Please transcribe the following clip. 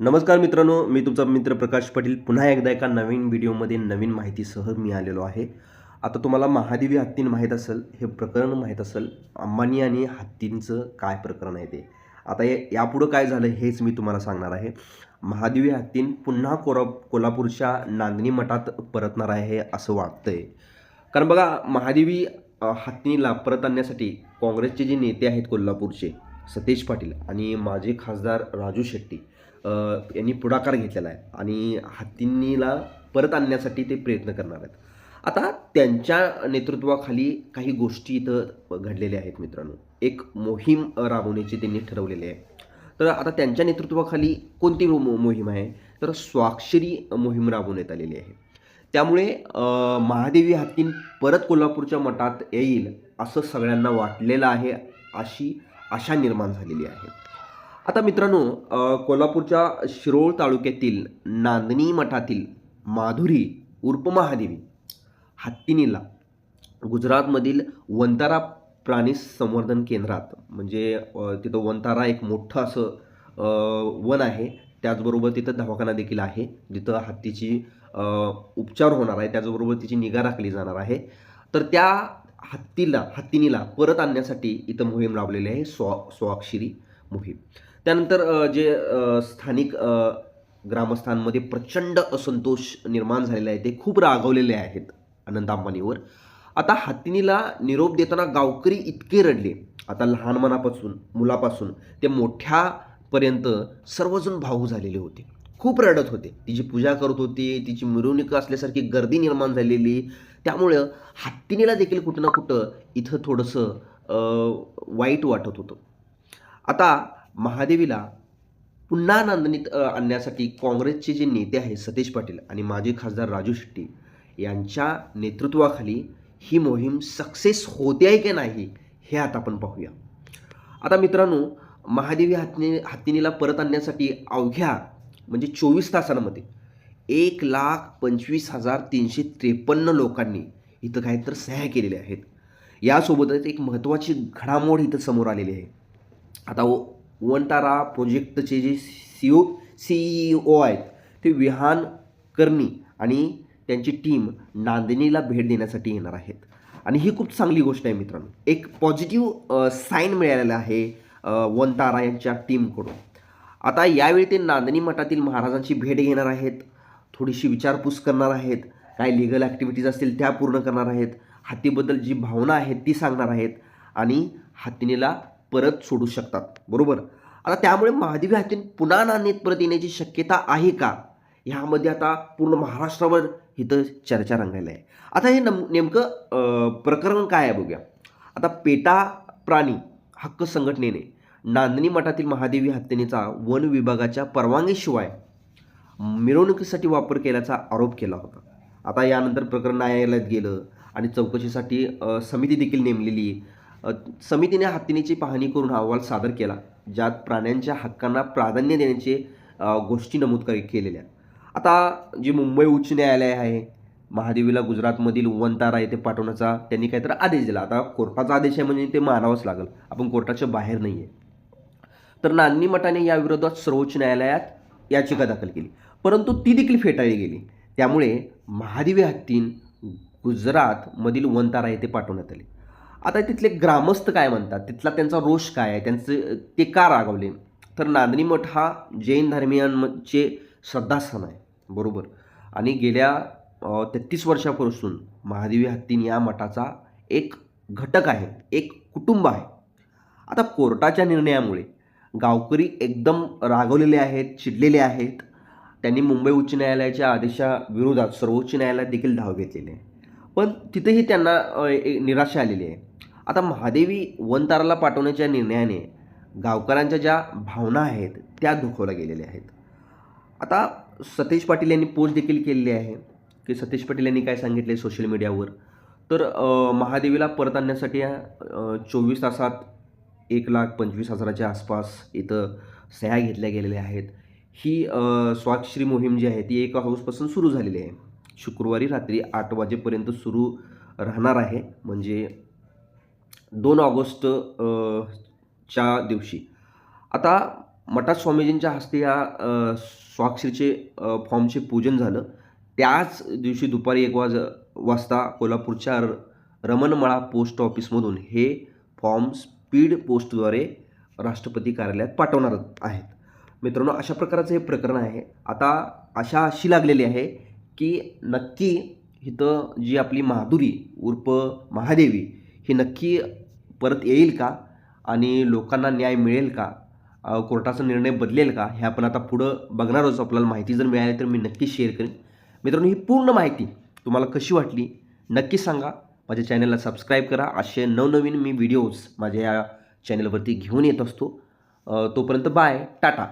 नमस्कार मित्रांनो मी तुमचा मित्र प्रकाश पाटील. पुन्हा एकदा एका नवीन व्हिडिओमध्ये नवीन माहितीसह मी आलेलो आहे. आता तुम्हाला महादेवी हत्तीन माहीत असेल हे प्रकरण माहीत असेल अंबानी आणि हत्तींचं काय प्रकरण आहे ते. आता हे यापुढं काय झालं हेच मी तुम्हाला सांगणार आहे. महादेवी हत्तीन पुन्हा कोरा कोल्हापूरच्या नांदणी मठात परतणार आहे असं वाटतंय. कारण बघा महादेवी हत्तींला हत्तीला परत आणण्यासाठी काँग्रेसचे जे नेते आहेत कोल्हापूरचे सतेज पाटील आणि माजी खासदार राजू शेट्टी यांनी पुढाकार घेतलेला आहे. आणि हत्तींनीला परत आणण्यासाठी ते प्रयत्न करणार आहेत. आता त्यांच्या नेतृत्वाखाली काही गोष्टी इथं घडलेल्या आहेत मित्रांनो. एक मोहीम राबवण्याची त्यांनी ठरवलेली आहे. तर आता त्यांच्या नेतृत्वाखाली कोणती मो- मोहीम आहे? तर स्वाक्षरी मोहीम राबवण्यात आलेली आहे. त्यामुळे महादेवी हत्तीन परत कोल्हापूरच्या मठात येईल असं सगळ्यांना वाटलेलं आहे अशी आशा निर्माण झालेली आहे. आता मित्रांनो कोल्हापूरच्या शिरोळ तालुक्यातील नांदणी मठातील माधुरी उर्फ महादेवी हत्तीनीला गुजरातमधील वंतारा प्राणी संवर्धन केंद्रात म्हणजे तिथं वंतारा एक मोठं असं वन आहे. त्याचबरोबर तिथं दवाखाना देखील आहे जिथं हत्तीची उपचार होणार आहे. त्याचबरोबर तिची निगा राखली जाणार आहे. तर त्या हत्तीला हत्तीनीला परत आणण्यासाठी इथं मोहीम राबलेली आहे स्वा स्वाक्षरी मोहीम. त्यानंतर जे स्थानिक ग्रामस्थांमध्ये प्रचंड असंतोष निर्माण झालेला आहे ते खूप रागवलेले आहेत अनंत अंबानीवर. आता हत्तीनीला निरोप देताना गावकरी इतके रडले. आता लहान मनापासून मुलापासून ते मोठ्यापर्यंत सर्वजण भाऊ झालेले होते. खूप रडत होते. तिची पूजा करत होते तिची मिरवणूक असल्यासारखी गर्दी निर्माण झालेली. त्यामुळं हत्तीनीला देखील कुठं ना कुठं इथं थोडंसं वाईट वाटत होतं. आता महादेवीला पुन्हा नांदणीत आणण्यासाठी काँग्रेसचे जे नेते आहेत सतीश पाटील आणि माजी खासदार राजू शेट्टी यांच्या नेतृत्वाखाली ही मोहीम सक्सेस होते आहे की नाही हे आता आपण पाहूया. आता मित्रांनो महादेवी हातनी हत्तीनीला परत आणण्यासाठी अवघ्या म्हणजे चोवीस तासांमध्ये एक लाख पंचवीस हजार तीनशे त्रेपन्न लोकांनी इथं काही तर सह्या केलेल्या आहेत. यासोबतच एक महत्त्वाची घडामोड इथं समोर आलेली आहे. आता वनतारा प्रोजेक्टचे जे सी ओ सी ओ आहेत ते विहान कर्णी आणि त्यांची टीम नांदिनीला भेट देण्यासाठी येणार आहेत. आणि ही खूप चांगली गोष्ट आहे मित्रांनो. एक पॉझिटिव्ह साईन मिळालेला आहे वनतारा यांच्या टीमकडून. आता यावेळी ते नांदणी मठातील महाराजांची भेट घेणार आहेत थोडीशी विचारपूस करणार आहेत काय लिगल ॲक्टिव्हिटीज असतील त्या पूर्ण करणार आहेत हत्तीबद्दल जी भावना आहे ती सांगणार आहेत आणि हत्तीनेला परत सोडू शकतात. बरोबर? आता त्यामुळे महादेवी हत्तीन पुन्हा नाणेत परत येण्याची शक्यता आहे का? ह्यामध्ये आता पूर्ण महाराष्ट्रावर इथं चर्चा रंगायला आहे. आता हे नम नेमकं प्रकरण काय आहे बघूया. आता पेटा प्राणी हक्क संघटनेने नांदणी मठातील महादेवी हत्तीनेचा वन विभागाच्या परवानगीशिवाय मिरवणुकीसाठी वापर केल्याचा आरोप केला होता. आता यानंतर प्रकरण न्यायालयात गेलं आणि चौकशीसाठी समिती देखील नेमलेली समितीने हत्तीनेची पाहणी करून अहवाल सादर केला ज्यात प्राण्यांच्या हक्कांना प्राधान्य देण्याचे गोष्टी नमूद कर केलेल्या. आता जे मुंबई उच्च न्यायालय आहे महादेवीला गुजरातमधील वनतारा येथे पाठवण्याचा त्यांनी काहीतरी आदेश दिला. आता कोर्टाचा आदेश आहे म्हणजे ते मानावंच लागेल. आपण कोर्टाच्या बाहेर नाही आहे तर नान्नी मठाने याविरोधात सर्वोच्च न्यायालयात याचिका दाखल केली. परंतु ती देखील फेटाळली गेली. त्यामुळे महादेवी हत्तीन गुजरातमधील वनतारा येथे पाठवण्यात आली. आता तिथले ग्रामस्थ काय म्हणतात? तिथला त्यांचा रोष काय आहे? त्यांचं ते का रागवले? तर नांदणी मठ हा जैन धर्मियांचे श्रद्धास्थान आहे. बरोबर? आणि गेल्या तेहतीस वर्षापासून महादेवी हत्तीन या मठाचा एक घटक आहे. एक कुटुंब आहे. आता कोर्टाच्या निर्णयामुळे गावकरी एकदम रागवलेले आहेत चिडलेले आहेत. त्यांनी मुंबई उच्च न्यायालयाच्या आदेशाविरोधात सर्वोच्च न्यायालयात देखील धाव घेतलेली आहे. पण तिथेही त्यांना निराशा आलेली आहे. आता महादेवी वनताराला पाठवण्याच्या निर्णयाने गावकऱ्यांच्या ज्या भावना आहेत त्या दुखवल्या गेलेल्या आहेत. आता सतेज पाटील यांनी पोस्ट देखील केलेली आहे की सतेज पाटील यांनी काय सांगितले सोशल मीडियावर तर महादेवीला परत आणण्यासाठी चोवीस तासात एक लाख पंचवीस हजाराच्या आसपास इथं सह्या घेतल्या गेलेल्या आहेत. ही स्वाक्षरी मोहीम जी आहे ती एका हाऊसपासून सुरू झालेली आहे. शुक्रवारी रात्री आठ वाजेपर्यंत सुरू राहणार आहे. म्हणजे दोन ऑगस्ट च्या दिवशी. आता मठात स्वामीजींच्या हस्ते या स्वाक्षरीचे फॉर्मचे पूजन झालं. त्याच दिवशी दुपारी एक वाज वाजता कोल्हापूरच्या र रमणमळा पोस्ट ऑफिसमधून हे फॉर्म स्पीड पोस्टद्वारे राष्ट्रपती कार्यालयात पाठवणार आहेत. मित्रांनो अशा प्रकारचं हे प्रकरण आहे. आता आशा अशी लागलेली आहे की नक्की इथं जी आपली माधुरी उर्फ महादेवी ही नक्की परत येईल का? आणि लोकांना न्याय मिळेल का? कोर्टाचा निर्णय बदलेल का? हे आपण आता पुढं बघणारच आपल्याला माहिती जर मिळाली तर मी नक्की शेअर करेन. मित्रांनो ही पूर्ण माहिती तुम्हाला कशी वाटली नक्की सांगा. माझ्या चॅनलला सबस्क्राईब करा. असे नवनवीन मी व्हिडिओज माझ्या या चॅनलवरती घेऊन येत असतो. तोपर्यंत बाय टाटा.